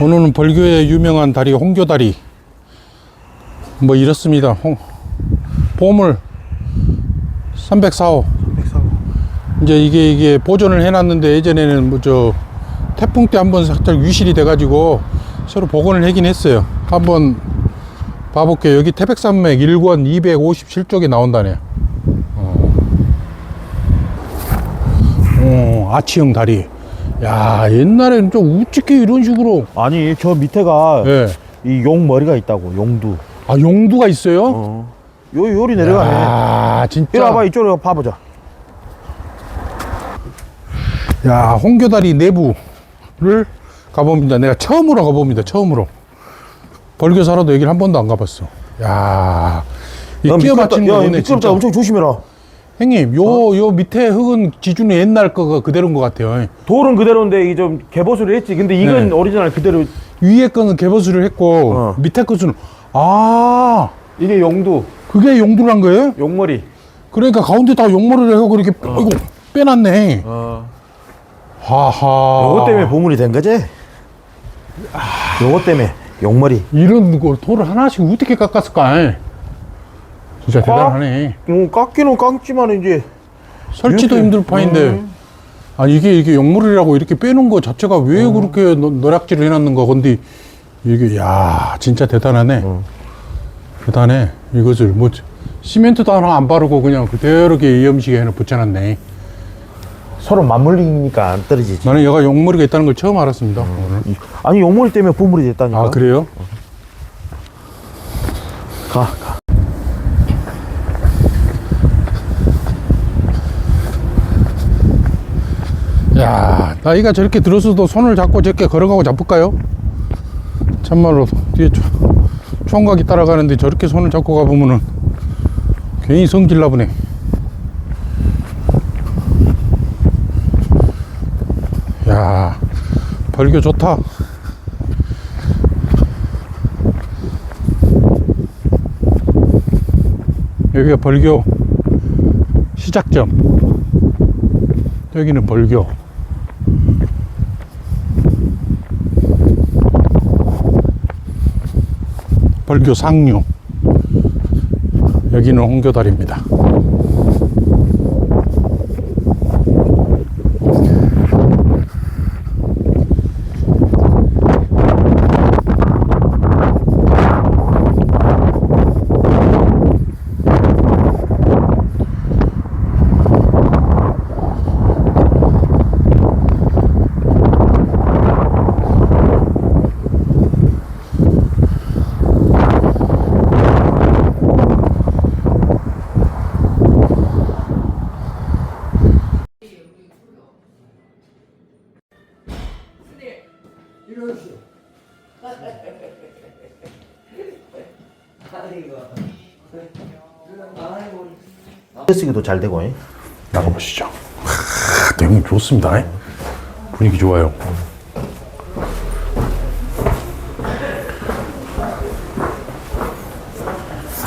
오늘은 벌교의 유명한 다리 홍교다리. 뭐 이렇습니다. 홍, 보물. 304호. 이제 이게 이게 보존을 해놨는데 예전에는 뭐 저 태풍 때 한번 살짝 위실이 돼가지고 새로 복원을 하긴 했어요. 한번 봐볼게요. 여기 태백산맥 1권 257쪽에 나온다네 어. 어, 아치형 다리 야 옛날에는 좀 우측게 이런 식으로. 아니 저 밑에가 예. 이 용 머리가 있다고 용두. 아 용두가 있어요? 어. 요 요리 내려가네. 아 진짜. 이리 와봐 이쪽으로 봐보자. 야 홍교다리 내부를 가봅니다. 내가 처음으로 가봅니다 처음으로. 벌교 살아도 여기를 한 번도 안 가봤어. 야 이 끼어 맞춘 야, 거네 미끄럽다. 진짜. 엄청 조심해라 형님 요 요 밑에 흙은 기준이 옛날 거가 그대로인 것 같아요. 돌은 그대로인데 이게 좀 개보수를 했지. 근데 이건 네. 오리지널 그대로 위에 거는 개보수를 했고 어. 밑에 것은 아! 이게 용두. 그게 용두란 거예요? 용머리. 그러니까 가운데 다 용머리를 해고 이렇게 아이고 빼놨네. 어. 하하. 요거 때문에 보물이 된 거지? 요거 때문에 용머리. 이런 걸 돌을 하나씩 어떻게 깎았을까? 진짜 대단하네. 음, 깎기는 깎지만 이제 설치도 이렇게, 힘들 판인데. 음. 아 이게 이게 용물이라고 이렇게 빼놓은 거 자체가 왜 그렇게 너- 노략질을 해놨는 거 건데 이게 야 진짜 대단하네. 음. 대단해. 이것을 뭐 시멘트도 하나 안 바르고 그냥 그대로 이렇게 이염식에 붙여놨네. 서로 맞물리니까 안 떨어지지 나는 얘가 용머리가 있다는 걸 처음 알았습니다. 오늘. 아니 용머리 때문에 보물이 됐다니까 아 그래요? 가, 가. 야, 나이가 저렇게 들었어도 손을 잡고 저렇게 걸어가고 잡을까요? 참말로 뒤에 초, 총각이 따라가는데 저렇게 손을 잡고 가보면은 괜히 성질 나보네. 야, 벌교 좋다. 여기가 벌교 시작점. 여기는 벌교. 벌교 상류. 여기는 홍교다리입니다. 쓰기도 잘 되고 예. 나가보시죠. 하, 형님 좋습니다. 에? 분위기 좋아요.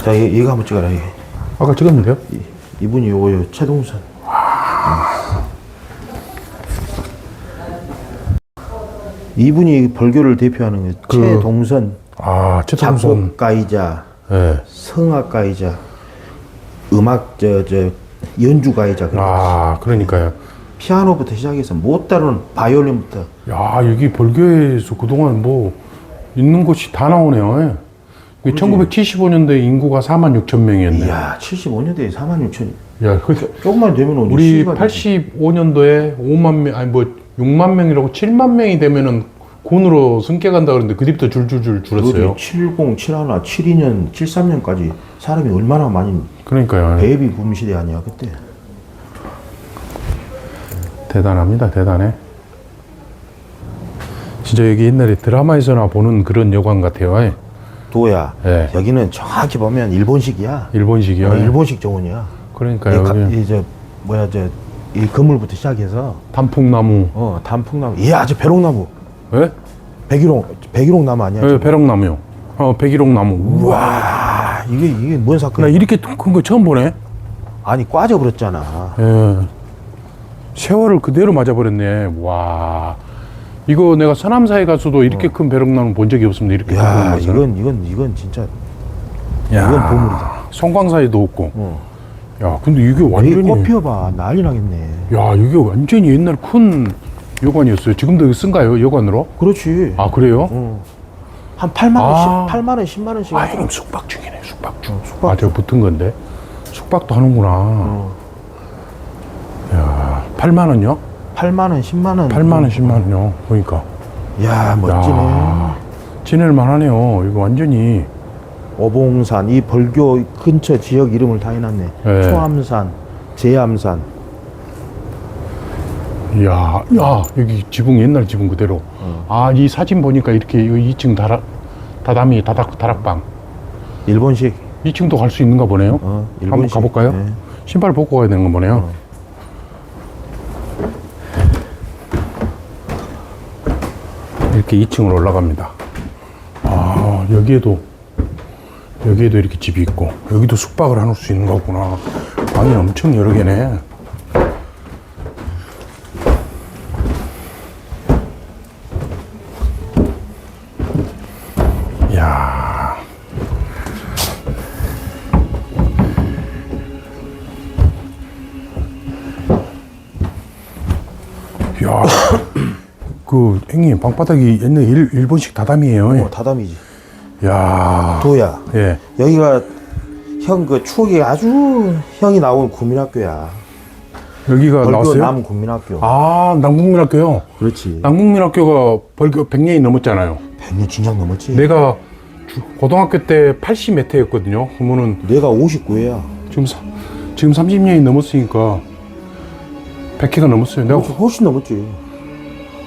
자 이- 이거 한번 찍어라 이게. 아까 찍었는데요? 이, 이분이 요거요 최동선 이분이 벌교를 대표하는 그 그- 최동선 아, 최동선. 작곡가이자 예. 성악가이자 음악 저 저 연주가이자 그런 아, 그러니까요. 피아노부터 시작해서 못 다루는 바이올린부터 야, 여기 벌교에서 그동안 뭐 있는 곳이 다 나오네요. 예. 이게 1975년도에 인구가 4만 6천 명이었네. 이야 75년대에 4만 6천 야, 그, 조금만 되면 우리 85년도에 5만 명, 아니 뭐 6만 명이라고 7만 명이 되면은 곤으로 승계 간다 그러는데 그 뒤부터 줄줄줄 줄었어요. 70, 71, 72년, 73년까지 사람이 얼마나 많이 그러니까요. 베이비 붐 시대 아니야 그때 대단합니다. 대단해. 진짜 여기 옛날에 드라마에서나 보는 그런 여관 같아요. 예. 도야 예. 여기는 정확히 보면 일본식이야 일본식이요. 어, 예. 일본식 정원이야 그러니까요. 여기 이저 뭐야 저 이 건물부터 시작해서 단풍나무. 어 단풍나무 이야 저 배롱나무 예? 백일홍 백일홍 나무 아니야 예, 저거? 배롱나무요. 어, 백일홍나무. 우와. 와 이게 이게 뭔 나 사건 이렇게 큰 거 처음 보네. 아니 꽈져버렸잖아 예. 세월을 그대로 맞아버렸네. 와. 이거 내가 서남사에 가서도 이렇게 큰 벼룩나무 본 적이 없습니다. 이렇게 큰 어. 야, 것은. 이건 이건 이건 진짜 야, 이건 보물이다. 성광사에도 없고. 어. 야, 근데 이게 여기 완전히 꽃 피워봐 난리 나겠네. 야, 이게 완전히 옛날 큰 여관이었어요. 지금도 이거 쓴가요? 여관으로? 그렇지. 아, 그래요? 어. 한 8만 원, 아. 8만 원, 10만 원씩. 아. 이건 숙박 중이네, 숙박중. 어, 숙박. 아, 저 붙은 건데. 숙박도 하는구나. 어. 야, 8만 원요? 8만 원, 10만 원. 8만 원, 10만 원요. 보니까. 야, 멋지네. 야, 지낼 만 하네요. 이거 완전히. 어봉산 이 벌교 근처 지역 이름을 다 해놨네. 네. 초암산, 제암산. 이야, 야, 여기 지붕 옛날 지붕 그대로. 어. 아, 이 사진 보니까 이렇게 2층 다락, 다다미, 다닥, 다락방. 일본식. 2층도 갈 수 있는가 보네요. 어, 한번 일본식. 가볼까요? 네. 신발 벗고 가야 되는 거 보네요. 어. 이렇게 2층으로 올라갑니다. 아, 여기에도, 여기에도 이렇게 집이 있고, 여기도 숙박을 해놓을 수 있는 거구나. 방이 엄청 여러 개네. 야 야, 그 형님 방바닥이 옛날 일, 일본식 다담이에요. 어, 다담이지. 야, 도야. 예, 여기가 형 그 추억이 아주 형이 나온 국민학교야. 여기가 벌교 나왔어요. 남 국민학교. 아, 남국민학교요. 그렇지. 남국민학교가 벌교 100년이 넘었잖아요. 100년 진작 넘었지. 내가 주- 고등학교 때 80몇 회였거든요. 그러면은 내가 59회야. 지금 사- 지금 30년이 넘었으니까 100회가 넘었어요. 내가 훨씬 넘었지.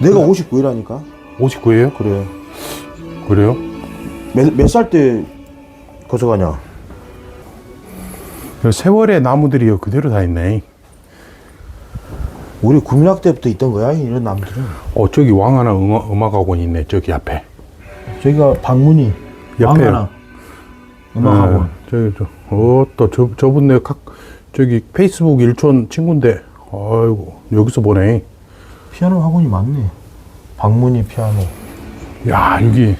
내가 59회라니까. 59회예요? 그래. 그래요? 몇, 몇살 때 거쳐가냐? 세월의 나무들이 그대로 다 있네. 우리 국민학교 때부터 있던 거야, 이런 나무들은. 어, 저기 왕하나 음악, 음악학원이 있네. 저기 앞에. 저기가 방문이. 옆에요. 왕하나. 음악학원. 네, 저기, 저, 어, 또, 저, 저분 내 각, 저기 페이스북 일촌 친구인데, 아이고, 여기서 보네. 피아노 학원이 많네. 방문이 피아노. 야, 여기,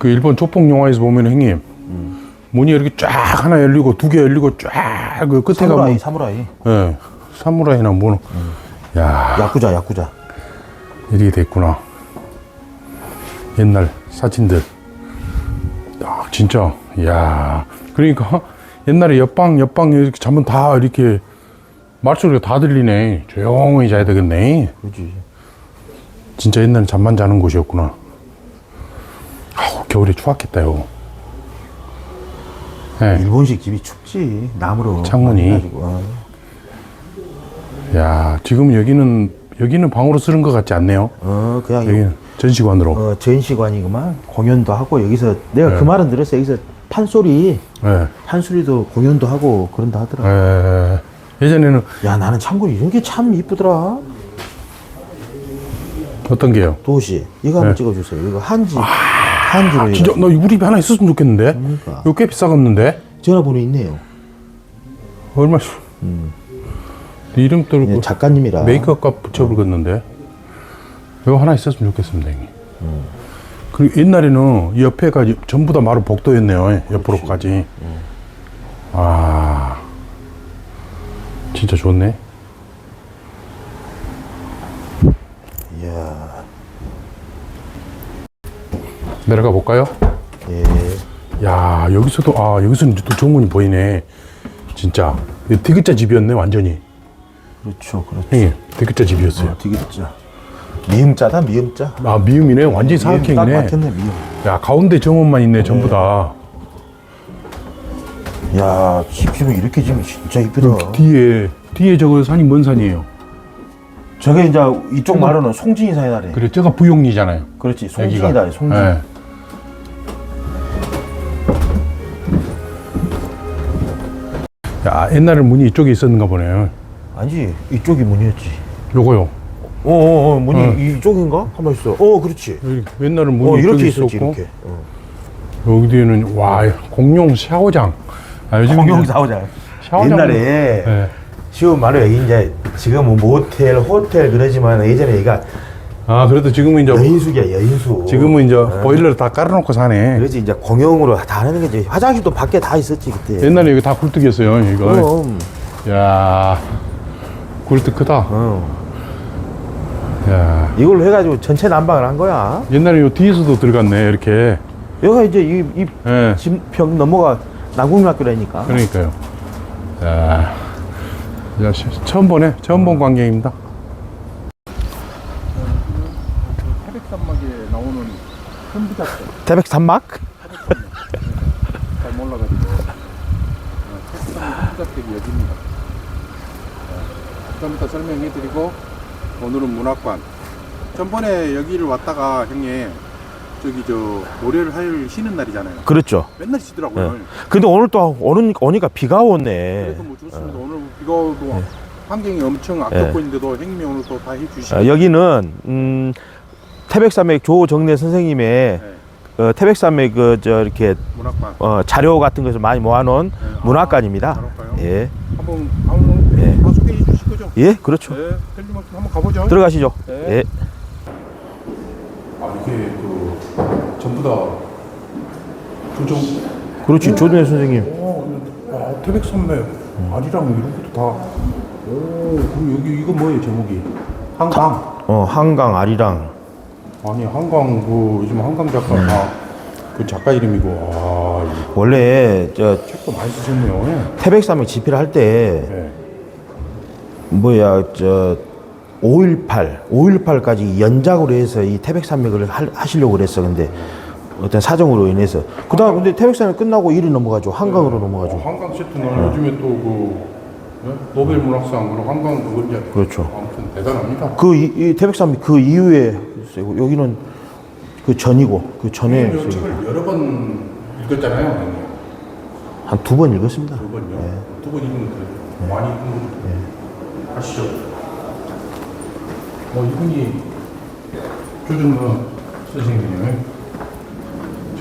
그 일본 조폭 영화에서 보면 형님, 문이 이렇게 쫙 하나 열리고, 두 개 열리고, 쫙, 그 끝에 사무라이, 가면, 사무라이. 예, 사무라이나 뭐, 야, 야쿠자, 야쿠자. 이렇게 됐구나. 옛날 사진들. 아, 진짜, 이야. 그러니까, 옛날에 옆방, 옆방 이렇게 자면 다 이렇게 말소리가 다 들리네. 조용히 자야 되겠네. 그지. 진짜 옛날에 잠만 자는 곳이었구나. 아우, 겨울에 추웠겠다요. 예. 일본식 집이 춥지. 나무로. 창문이. 해가지고. 어. 야, 지금 여기는, 여기는 방으로 쓰는 것 같지 않네요. 어, 그냥 여기는 전시관으로. 어, 전시관이구만. 공연도 하고 여기서 내가 네. 그 말은 들었어. 여기서 판소리, 예. 판소리도 공연도 하고 그런다 하더라. 예. 예전에는 야, 나는 참고로 이런 게 참 이쁘더라. 어떤 게요? 도시. 이거 한번 네. 찍어주세요. 이거 한지. 한지로. 아, 진짜 나 우리 집에 하나 있었으면 좋겠는데. 그러니까. 이거 꽤 비싸겠는데. 전화번호 있네요. 얼마? 이름 또 예, 작가님이라. 메이크업 값 붙여버렸는데. 이거 하나 있었으면 좋겠습니다, 형님. 그리고 옛날에는 이 옆에가 전부 다 마루 복도였네요. 옆으로까지. 아, 진짜 좋네. 내려가 볼까요? 예. 야, 여기서도 아 여기서는 또 정문이 보이네. 진짜 디귿자 집이었네, 완전히. 그렇죠. 그렇죠. 형님, 디귿자 집이었어요. 어, 디귿자. 미음자다, 미음자. 아 미음이네, 완전히 미음 딱 사각형이네. 맞겠네, 미음. 야 가운데 정원만 있네, 전부 다. 야, 집집은 이렇게 지면 진짜 이쁘다. 뒤에 뒤에 저거 산이 뭔 산이에요? 저게 이제 이쪽 말로는 송진이 사이다래. 그래, 저가 부용리잖아요. 그렇지. 송진이다래, 송진. 예. 야, 옛날에 문이 이쪽에 있었는가 보네요. 아니지, 이쪽이 문이었지. 요거요. 어, 어, 어 문이 어. 이쪽인가? 한번 있어. 어, 그렇지. 여기 옛날에 문이 어, 이렇게 있었지, 있었고 이렇게. 어. 여기 뒤에는 와 공룡 샤워장. 아, 요즘 공룡 사오자. 샤워장. 옛날에 예. 쉬운 말로 이제 지금은 모텔, 호텔 그러지만 예전에 여기가 아, 그래도 지금은 이제 여인숙이야 여인숙. 지금은 이제 보일러를 다 깔아놓고 사네. 그래서 이제 공용으로 다 하는 거지. 화장실도 밖에 다 있었지 그때. 옛날에 이거 다 굴뚝이었어요, 이거. 그럼. 야 굴뚝 크다. 어. 야 이걸로 해가지고 전체 난방을 한 거야. 옛날에 요 뒤에서도 들어갔네, 이렇게. 여기가 이제 이, 이 예. 집평 넘어가 난국민학교라니까. 그러니까요. 야, 야 시- 처음 보네. 처음 본 광경입니다. 태백산막에 나오는 현부작전 태백 산막? 잘 몰라가지고 태백산막 현부작전이 여기입니다. 처음부터 설명해드리고 오늘은 문학관. 전번에 여기를 왔다가 형님 저기 저 노래를 할 쉬는 날이잖아요. 그렇죠. 맨날 쉬더라고요. 네. 근데 오늘 또 오는 오니까 비가 오네. 그래서 뭐 좋습니다. 오늘 비가 오고 환경이 엄청 아꼈고 있는데도 형님이 오늘 또 다 해주시고 아, 여기는 음, 태백산맥 조정래 선생님의 네, 어, 태백산맥 그저 이렇게 문학관 어, 자료 같은 것을 많이 모아놓은 네. 문학관입니다. 아? 예, 한번 한번 네. 다 소개해 주실 거죠? 예, 그렇죠. 네, 틀림없이 한번 가보죠. 들어가시죠. 네. 예. 아 이게 그 전부 다 조정. 그렇지, 조정래 선생님. 오, 아, 태백산맥 아리랑 이런 것도 다. 오, 그럼 여기 이거 뭐예요 제목이? 한강. 어, 한강 아리랑. 아니 한강 그 요즘 한강 작가 음. 다그 작가 이름이고 와 이거 원래 저 책도 많이 쓰셨네요. 예. 태백산맥 집필을 할때 네. 뭐야 저 5.18, 5.18까지 연작으로 해서 이 태백산맥을 할- 하시려고 그랬어. 근데 어떤 사정으로 인해서 그다음 근데 태백산맥 끝나고 일이 넘어가죠. 한강으로 어, 넘어가죠. 한강 세트는 요즘에 또그 노벨 문학상으로 한강 그걸 이제 그렇죠. 아무튼 대단합니다. 그 이, 이 태백산맥 그 이후에 쓰고 여기는 그 전이고 그 전에 이 책을 여러 번 읽었잖아요. 한 두 번 읽었습니다. 두 번요. 두 번 읽으면 돼요. 많이 읽은 거 하시죠. 뭐 이분이 조준모 선생님이에요.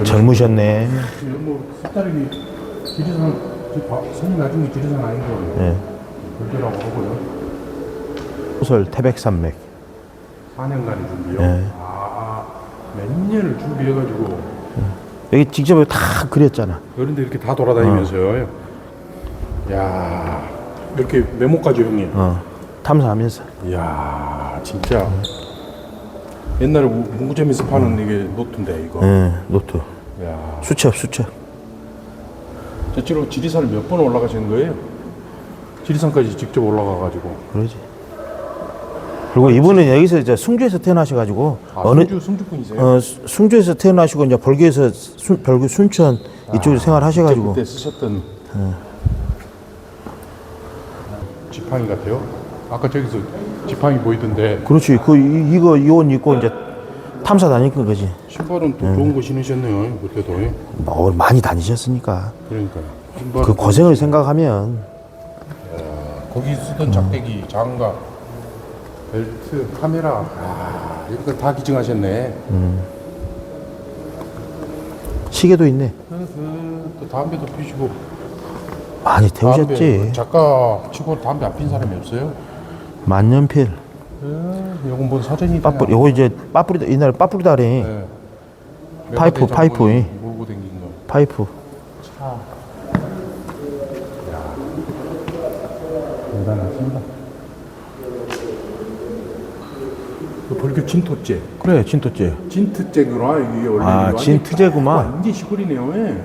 젊으셨네. 뭐 색다르게 지리산 선생님 나중에 지리산 아닌 거예요. 예. 별개라고 하고요. 소설 태백산맥. 4년간의 준비요. 네. 아, 몇 년을 준비해가지고 여기 직접 다 그렸잖아. 그런데 이렇게 다 돌아다니면서요. 야 이렇게 메모까지 형님. 어. 탐사하면서. 이야 진짜 옛날에 무- 문구점에서 파는 이게 노트인데 이거. 예. 노트. 야 수첩 수첩. 저치로 지리산을 몇 번 올라가시는 거예요? 지리산까지 직접 올라가가지고. 그러지. 그리고 이분은 여기서 이제 승주에서 태어나셔가지고 아, 어느 승주 승주꾼이세요? 어 수- 승주에서 태어나시고 이제 벌교에서 순, 벌교 순천 이쪽에서 생활하셔가지고 그때 쓰셨던 지팡이 같아요. 아까 저기서 지팡이 보이던데 그렇지. 그 이, 이거 이 옷 입고 이제 탐사 다니는 거지. 신발은 또 좋은 거 신으셨네요. 그때도 어, 많이 다니셨으니까 그러니까 신발 그 고생을 생각하면 거기 쓰던 작대기, 장갑, 벨트, 카메라, 아 이거 다 기증하셨네. 시계도 있네. 또 담배도 피시고 많이 담배 태우셨지. 작가 치고 담배 안 핀 사람이 없어요. 만년필. 에, 요건 뭔 사전이다. 빠뿌 요거 이제 빠뿌리다 옛날에 빠뿌리 다리 네. 파이프, 파이프. 몰고 댕긴 거. 파이프. 대단하십니다. 그 벌교 진토째. 그래 진토째. 진트째구나 이게 원래 아, 완전 진트째구만. 딱 완전 시골이네요. 예.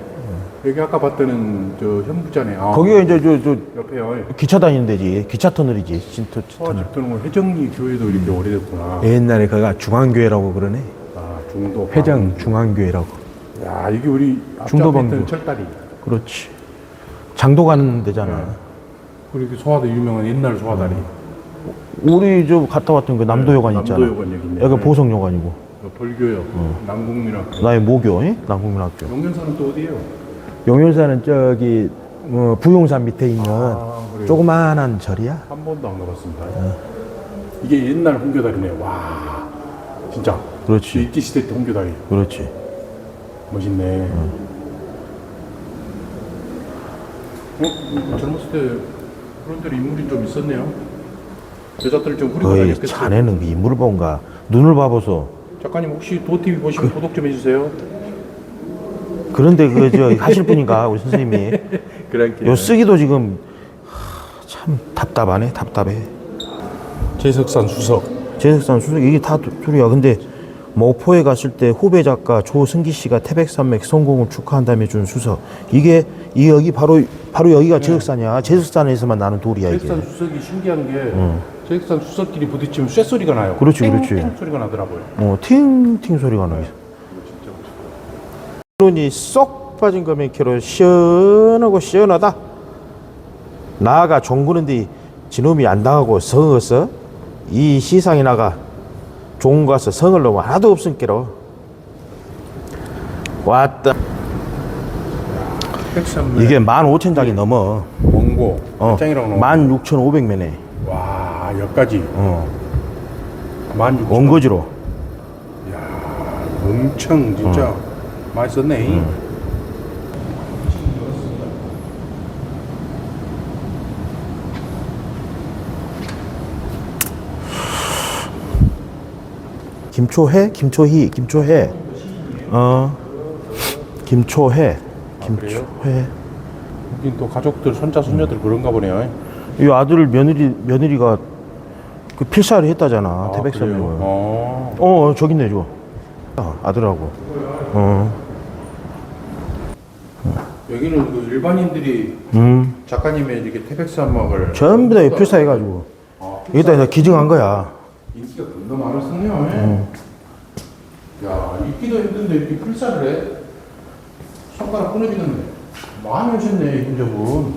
여기 아까 봤던 저 현부자네. 아, 거기가 이제 저, 저 옆에요. 예. 기차 다니는 데지. 기차 터널이지. 진토 터널. 소아집 들은 거 회정리 교회도 이렇게 오래됐구나. 옛날에 거기가 중앙교회라고 그러네. 아 중도. 회장 중앙교회라고. 야 이게 우리 중도방구. 철다리. 그렇지. 장도 가는 데잖아. 그리고 소화도 유명한 옛날 소화다리. 우리 저 갔다 왔던 그 남도여관 있잖아. 남도여관 여기 있네. 여기가 보성여관이고. 그 벌교역, 남국민학교. 나의 모교, 예? 남국민학교. 용년사는 또 어디예요? 용현사는 저기 어, 부용산 밑에 있는 아, 그래요? 조그마한 절이야. 한 번도 안 가봤습니다. 이게 옛날 홍교다리네. 와, 진짜. 그렇지. 일제 시대 때 홍교다리 그렇지. 멋있네. 어? 젊었을 때 그런 데로 인물이 좀 있었네요. 여자들 좀 후리고 거의 다녔겠어요. 자네는 그 인물을 본가 눈을 봐보소. 작가님 혹시 도TV 보시면 구독 좀 해주세요. 그런데 그 저 하실 분인가 우리 선생님이 그렇게. 요 쓰기도 지금 하, 참 답답하네 답답해. 재석산 수석. 제석산 수석 이게 다 두- 둘이야. 근데 목포에 갔을 때 후배 작가 조승기 씨가 태백산맥 성공을 축하한다며 준 수석. 이게 이 여기 바로 바로 여기가 제석산이야. 제석산에서만 나는 돌이야 이게. 재석산 수석이 신기한 게 재석산 수석끼리 부딪히면 쇠 소리가 나요. 그렇지, 땡, 그렇지. 땡 소리가 나더라고요. 어, 팅팅 소리가 나요. 그러니 쏙 빠진 거면 키로 시원하고 시원하다. 나가 종구는데 지놈이 안 당하고 성었어? 이 시상에 나가 좋은 거 가서 성을 놈 하나도 없은께로 왔다. 이게 15,000장이 넘어. 원고. 어, 장이라고 나오고. 16,500매네. 와 여기까지. 어, 만 육. 원거지로. 엄청 진짜 어. 썼네. 음. 김초해? 김초희? 김초해? 어. 아, 그래요? 김초해. 여긴 또 가족들 손자 손녀들 그런가 보네요. 이 아들 며느리 며느리가 그 필사를 했다잖아. 아, 태백산맥을. 그래요? 어. 어, 저기 내줘. 아, 아들하고. 어. 여기는 그 일반인들이 음. 작가님의 이렇게 태백산막을 전부 다 필사 해가지고. 아, 여기다 기증한 거야. 인기가 겁나 많았었네요. 야 읽기도 힘든데 이렇게 필사를 해? 손가락 끊어지는데 많이 오셨네 이분저분.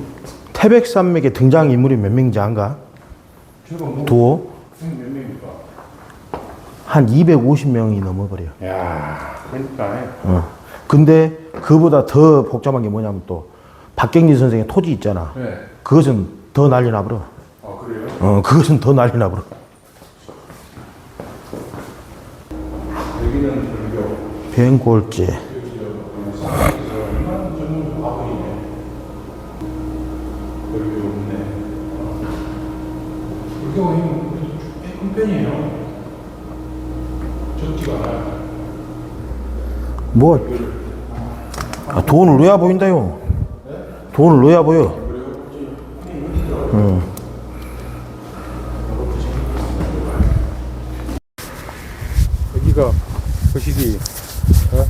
태백산맥에 등장 인물이 몇 명인지 안가? 두어? 한 250명이 넘어버려. 야 그러니까 어. 근데 그보다 더 복잡한 게 뭐냐면 또 박경리 선생의 토지 있잖아. 네. 그것은 더 난리 나버려. 아 그래요? 어, 그것은 더 난리 나버려. 여기는. 뱅골제. 불교가 힘은 꽤큰 편이에요. 적지가 않아요. 뭐, 아, 돈을 넣어야 보인다요. 돈을 넣어야 보여. 여기가 그 시기 어?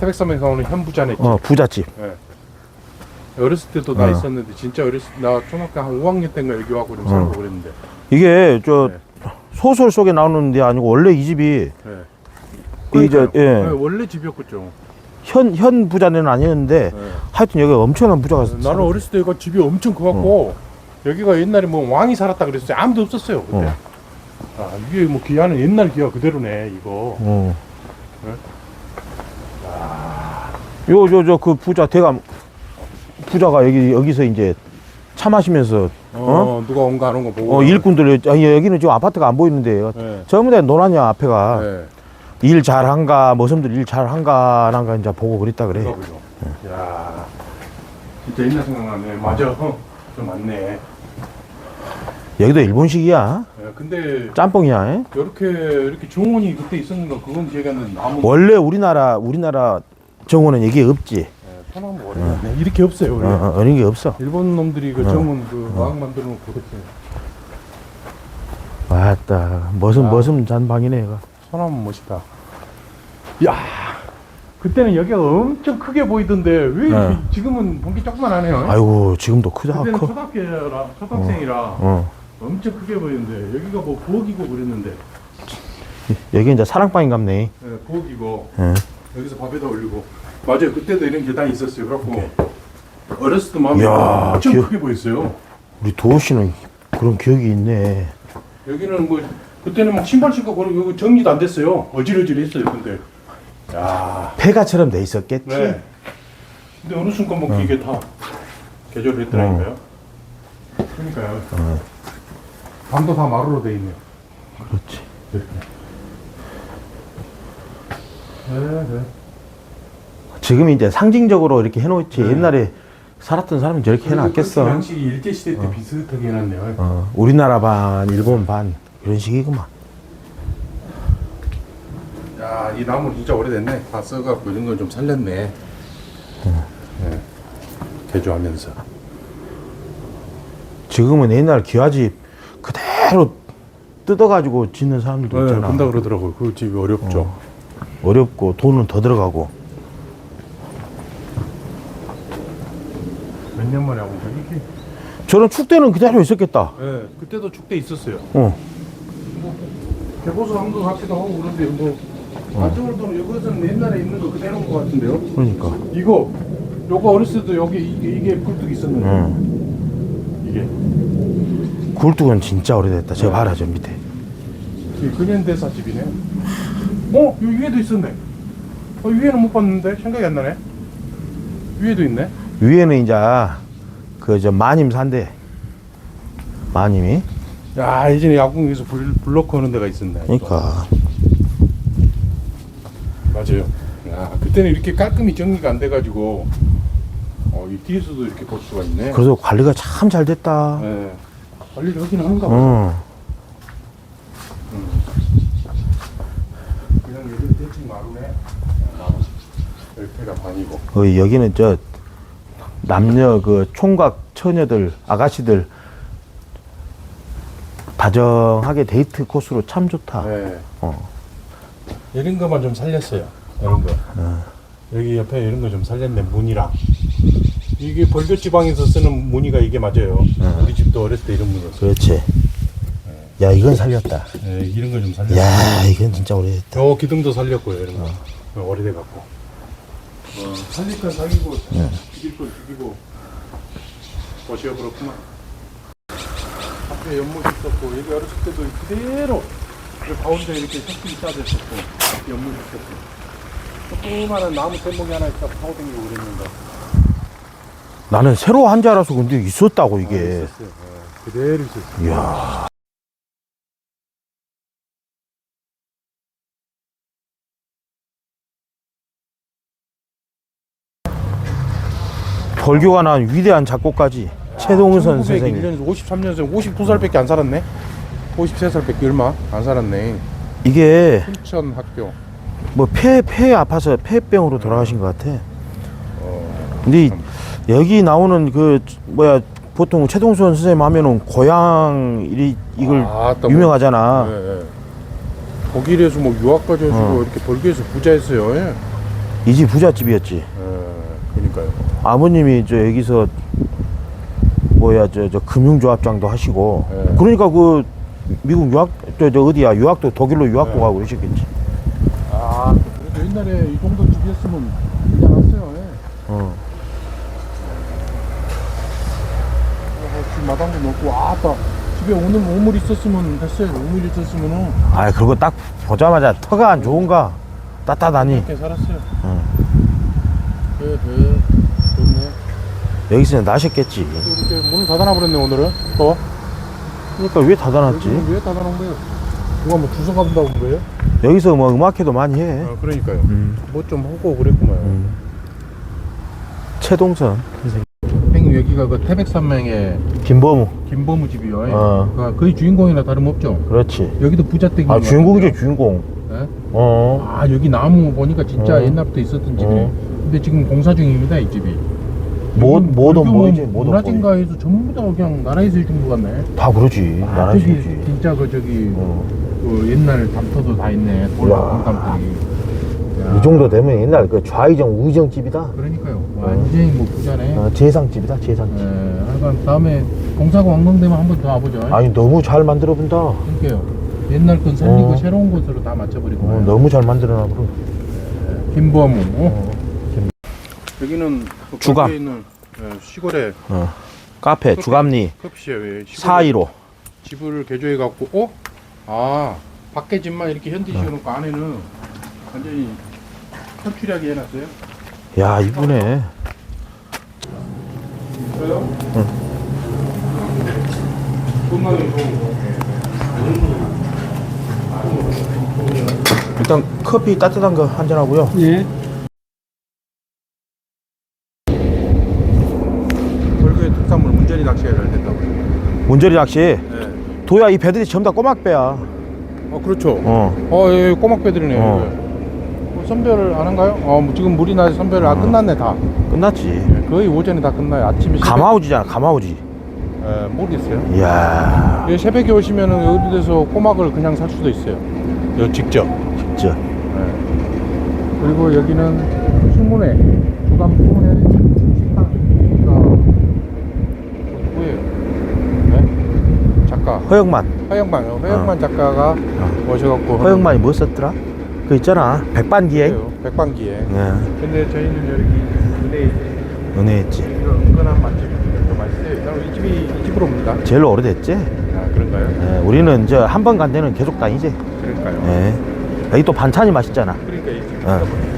태백산맥에서 오는 현부자네. 어, 부잣집. 예. 어렸을 때도 나 어. 있었는데 진짜 어렸을 나 초등학교 한 5학년 때인가 여기 와고 좀 살고 그랬는데. 이게 저 네. 소설 속에 나오는 데 아니고 원래 이 집이 예. 이 저, 그러니까요. 예. 예, 원래 집이었겠죠. 현, 현 부자는 아니었는데 예. 하여튼 여기 엄청난 부자가 나는 어렸을 때 이거 집이 엄청 커갖고 여기가 옛날에 뭐 왕이 살았다 그랬어요. 아무도 없었어요 그때. 어. 아 이게 뭐 기아는 옛날 기아 그대로네 이거. 어. 네? 요, 저, 저, 그 부자, 대감, 부자가 여기, 여기서 이제 차 마시면서, 어, 누가 온가 안온거 보고. 어, 일꾼들, 아니, 여기는 지금 아파트가 안 보이는데, 네. 전부 다 노란이야, 앞에가. 네. 일 잘한가, 머슴들 일 잘한가, 안 한가, 이제 보고 그랬다 그래. 그거 보죠. 야, 진짜 옛날 생각나네. 맞아. 어, 좀 맞네. 여기도 일본식이야. 예, 근데 짬뽕이야. 에? 이렇게 이렇게 정원이 그때 있었는가 그건 기억이 안 나는데 나무 원래 우리나라, 우리나라 정원은 여기 없지. 예, 편한 거 어려웠네. 이렇게 없어요. 어, 원래. 어, 어린 게 없어. 일본 놈들이 그 정원 그 마음 만들어 놓고 그렇게 왔다. 머슴, 아. 머슴 잔방이네, 얘가. 소나무 멋있다. 야, 그때는 여기가 엄청 크게 보이던데 왜 이렇게 네. 지금은 본게 조그만 하네요. 아이고, 지금도 크다, 그때는 커. 초등학교라 초등학생이라 어. 엄청 크게 보이는데 여기가 뭐 부엌이고 그랬는데 여기 이제 사랑방인갑네. 예, 부엌이고 예. 여기서 밥에다 올리고 맞아요. 그때도 이런 계단이 있었어요. 그래갖고 어렸을 때 마음이 이야, 엄청 기억- 크게 보였어요. 우리 도호 씨는 그런 기억이 있네. 여기는 뭐 그때는 막 신발 신고 그러고 여기 정리도 안 됐어요. 어질어질했어요 근데. 야. 폐가처럼 돼 있었겠지. 네. 근데 어느 순간 뭐 이게 다 개조를 했더라니까요. 그러니까요. 밤도 다 마루로 돼 있네요. 그렇지. 이렇게 네, 네. 지금 이제 상징적으로 이렇게 해놓지. 옛날에 살았던 사람은 저렇게 해놨겠어. 양식이 일제 시대 때 비슷하게 해놨네요 어, 우리나라 반, 일본 반 이런 식이구만. 야, 이 나무 진짜 오래됐네. 다 써갖고 이런 건 좀 살렸네. 네. 개조하면서. 지금은 옛날 기와집 그대로 뜯어가지고 짓는 사람들도 네, 있잖아. 본다 그러더라고요. 그 집이 어렵죠. 어렵고 돈은 더 들어가고. 몇 년 만에 하고 이게. 저런 축대는 그대로 있었겠다. 네, 그때도 축대 있었어요. 어. 개보수 한것 같기도 하고 그런데 뭐 안쪽으로도 이것은 옛날에 있는 거 그대로인 것 같은데요. 그러니까. 이거 요거 어렸을 때도 여기 이게, 이게 굴뚝 있었는데 응. 이게 굴뚝은 진짜 오래됐다. 저 네. 봐라, 저 밑에. 이게 근현대사 집이네. 어? 요 위에도 있었네. 어, 위에는 못 봤는데 생각이 안 나네. 위에도 있네. 위에는 이제 그 저 마님 산대. 마님이. 야 예전에 불, 불러커 하는 데가 있었네. 그러니까. 맞아요. 야 그때는 이렇게 깔끔히 정리가 안 돼가지고 어, 이 뒤에서도 이렇게 볼 수가 있네. 그래서 관리가 참 잘 됐다. 네. 관리를 하긴 하는가 봐. 응. 그냥 여기 대충 마루네. 마루. 열패가 반이고. 어, 여기는 저 남녀 그 총각 처녀들 아가씨들 다정하게 데이트 코스로 참 좋다. 네. 어. 이런 거만 좀 살렸어요. 이런 거. 여기 옆에 이런 거 좀 살렸네. 무늬랑. 이게 벌교 지방에서 쓰는 무늬가 이게 맞아요. 우리 집도 어렸을 때 이런 무늬였어. 그렇지. 야 이건 살렸다. 네, 이런 거 좀 살렸어요. 야 이건 진짜 오래됐다. 저 기둥도 살렸고요. 이런 거. 오래돼 갖고. 어, 살릴 건 살리고 죽일 건 죽이고. 그렇구만. 앞에 연못 있었고 여기 어렸을 때도 그대로 그 가운데 이렇게 석들이 쌓여 있었고 연못 있었고. 조그마한 나무 대목이 하나 있다 파고 다니고 그랬는데. 나는 새로 한 줄 알아서 근데 있었다고 이게. 아, 있었어요. 네, 그대로 있었어요. 이야. 벌교가 난 위대한 작곡가지 최동선 선생님. 1901년 53년생 52살밖에 안 살았네. 53살밖에 얼마 안 살았네. 이게 순천 학교. 뭐폐폐 아파서 폐병으로 돌아가신 것 같아. 어, 근데 이- 여기 나오는 그 뭐야 보통 최동선 선생님 하면은 고향 이 이걸 아, 또 뭐- 유명하잖아. 예, 예. 독일에서 뭐 유학까지 해주고 어. 이렇게 벌교에서 부자였어요. 예. 이 집 부잣집이었지. 예, 그러니까요. 아버님이 저 여기서 뭐야 저 저 금융조합장도 하시고 네. 그러니까 그 미국 유학 저, 저 어디야 유학도 독일로 유학도 네. 가고 그러셨겠지. 아, 그래도 옛날에 이 정도 집이었으면 괜찮았어요. 예. 어. 어, 집 마당도 넣고 아따 집에 오는 우물 있었으면 됐어요. 우물 있었으면은 아 그거 딱 보자마자 터가 안 좋은가 따뜻하니 이렇게 살았어요. 응. 네, 네, 좋네. 여기서 나셨겠지. 또 이렇게 문을 닫아놔 버렸네 오늘은. 또 그러니까 왜 닫아놨지? 왜 닫아놓은 거예요? 누가 뭐 주소 간다고 온 거예요? 여기서 뭐 음악회도 많이 해. 아, 그러니까요. 음. 뭐 좀 하고 그랬구만. 음. 최동선 선생님. 형님 여기가 그 태백산맥의 김범우. 김범우 집이요. 어. 그 거의 주인공이나 다름없죠. 그렇지. 여기도 부잣댁인 아것 주인공이죠. 주인공. 네? 어. 아 여기 나무 보니까 진짜 어. 옛날부터 있었던 집이네. 어. 근데 지금 공사 중입니다 이 집이. 뭐 여기 뭐든 불교 뭐이지 뭐든. 문화진가에서 전부 다 그냥 나라에서 해준 것 같네. 다 그러지. 아, 나라에서 저기 지 진짜 그 저기 어. 그 옛날 담터도 다 있네. 돌 야. 야, 이 정도 되면 옛날 그 좌의정 우의정 집이다. 그러니까요. 완전히 뭐 부자네. 어, 재상 집이다 재상 집. 예, 하여간 다음에 공사가 완공되면 한 번 더 와보죠. 아니 너무 잘 만들어 본다. 그러니까요. 옛날 건 살리고 어. 새로운 것으로 다 맞춰버리고. 어, 너무 잘 만들어 놔. 김범우. 어? 여기는 그 주감. 있는 예, 시골에 어. 카페 주감리 커피숍에 415. 집을 개조해 갖고 어? 아 밖에 집만 이렇게 현대 지어놓고 안에는 완전히 컨츄리하게 해놨어요. 야 이쁘네. 있어요? 응. 건강에 좋은 거. 일단 커피 따뜻한 거 한잔 하고요. 예. 벌교의 특산물 낚시가 잘 된다고. 문저리 낚시. 네. 도야 이 배들이 전부 다 꼬막배야. 어 그렇죠. 어. 어, 예, 꼬막 배들이네. 어. 선별 안 한가요? 어, 뭐 지금 물이 나서 선별 아 끝났네 다. 끝났지. 예, 거의 오전에 다 끝나요. 아침에 가마우지잖아, 가마우지. 예, 모르겠어요. 이야, 예, 새벽에 오시면은 어디 데서 꼬막을 그냥 살 수도 있어요. 여 직접. 진짜. 예. 그리고 여기는 수문회 주감 수문회 식당 누구예요? 네? 작가 허영만. 허영만 허영만 작가가 오셔갖고 어. 허영만이 뭐 썼더라? 그 있잖아, 백반기행. 그래요. 백반기에. 예, 근데 저희는 여기 무대에 은혜했지. 은근한. 좀 맛있어요. 이 집이 이 집으로 옵니다. 제일 오래됐지. 아 그런가요? 예, 우리는 저한번 간 데는 계속 다니지. 그럴까요? 예. 여기 또 반찬이 맛있잖아. 그러니까 이 집. 어.